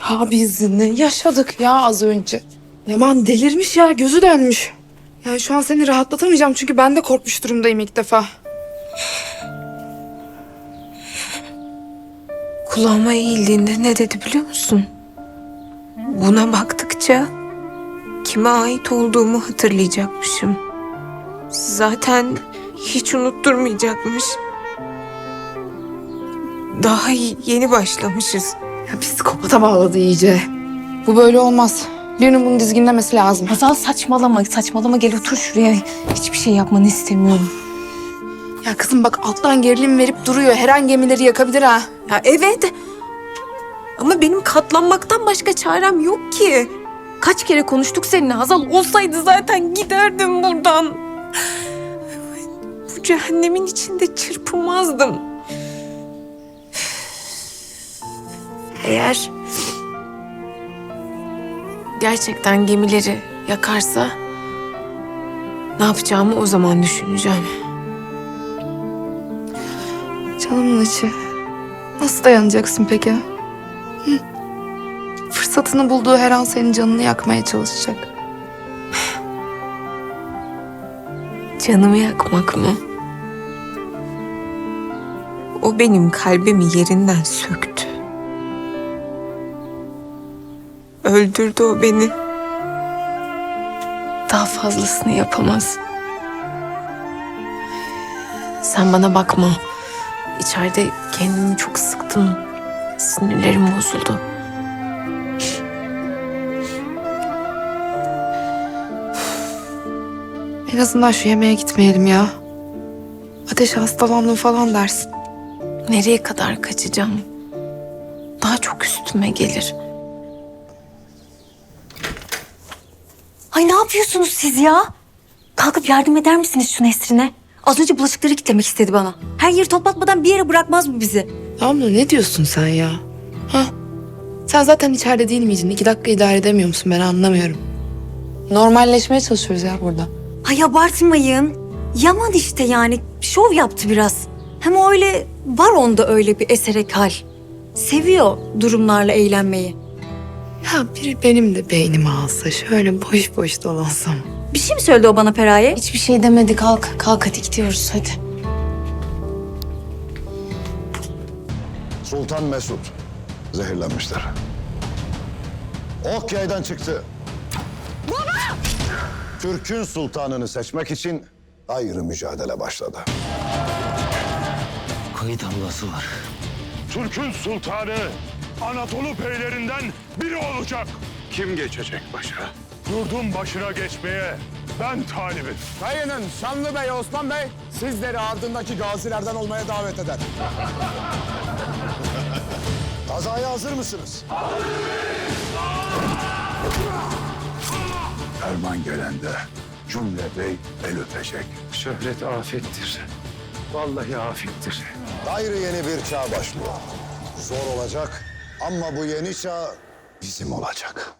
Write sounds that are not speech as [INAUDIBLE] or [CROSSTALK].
Ha biz ne yaşadık ya az önce. Yaman delirmiş ya gözü dönmüş. Yani şu an seni rahatlatamayacağım çünkü ben de korkmuş durumdayım ilk defa. Kulağıma eğildiğinde ne dedi biliyor musun? Buna baktıkça kime ait olduğumu hatırlayacakmışım. Zaten hiç unutturmayacakmış. Daha yeni başlamışız. Ya psikopata bağladı iyice. Bu böyle olmaz. Birinin bunu dizginlemesi lazım. Hazal saçmalama, saçmalama gel otur şuraya. Hiçbir şey yapmanı istemiyorum. Ya kızım bak alttan gerilim verip duruyor. Her an gemileri yakabilir ha. Ya evet. Ama benim katlanmaktan başka çarem yok ki. Kaç kere konuştuk seninle Hazal. Olsaydı zaten giderdim buradan. [SIGHS] Bu cehennemin içinde çırpınmazdım. Eğer gerçekten gemileri yakarsa ne yapacağımı o zaman düşüneceğim. Canımın içi. Nasıl dayanacaksın peki? Hı? Fırsatını bulduğu her an senin canını yakmaya çalışacak. Canımı yakmak mı? O benim kalbimi yerinden söktü. Öldürdü o beni. Daha fazlasını yapamaz. Sen bana bakma. İçeride kendimi çok sıktım. Sinirlerim bozuldu. En azından şu yemeğe gitmeyelim ya. Ateş hastalandım falan dersin. Nereye kadar kaçacağım? Daha çok üstüme gelir. Ay ne yapıyorsunuz siz ya? Kalkıp yardım eder misiniz şu Nesrin'e? Az önce bulaşıkları kitlemek istedi bana. Her yeri toplatmadan bir yere bırakmaz mı bizi? Damla ne diyorsun sen ya? Ha? Sen zaten içeride değil miydin? İki dakika idare edemiyor musun? Ben anlamıyorum. Normalleşmeye çalışıyoruz ya burada. Ay abartmayın. Yaman işte yani. Şov yaptı biraz. Hem öyle var onda öyle bir eserek hal. Seviyor durumlarla eğlenmeyi. Ya biri benim de beynimi alsa şöyle boş boş dolansam. Bir şey mi söyledi o bana Feraye? Hiçbir şey demedi kalk. Kalk hadi gidiyoruz hadi. Sultan Mesut zehirlenmiştir. Ok yaydan çıktı. Baba! Türk'ün sultanını seçmek için ayrı mücadele başladı. Kayıt ablası var. Türk'ün sultanı Anadolu beylerinden biri olacak. Kim geçecek başa? Yurdun başına geçmeye ben talibim. Kayının Şanlı Bey Osman Bey sizleri ardındaki gazilerden olmaya davet eder. Kazaya hazır mısınız? Erman gelende cümle bey el öpecek. Şöhret afettir. Vallahi afettir. Gayrı yeni bir çağ başlıyor. Zor olacak ama bu yeni çağ bizim olacak.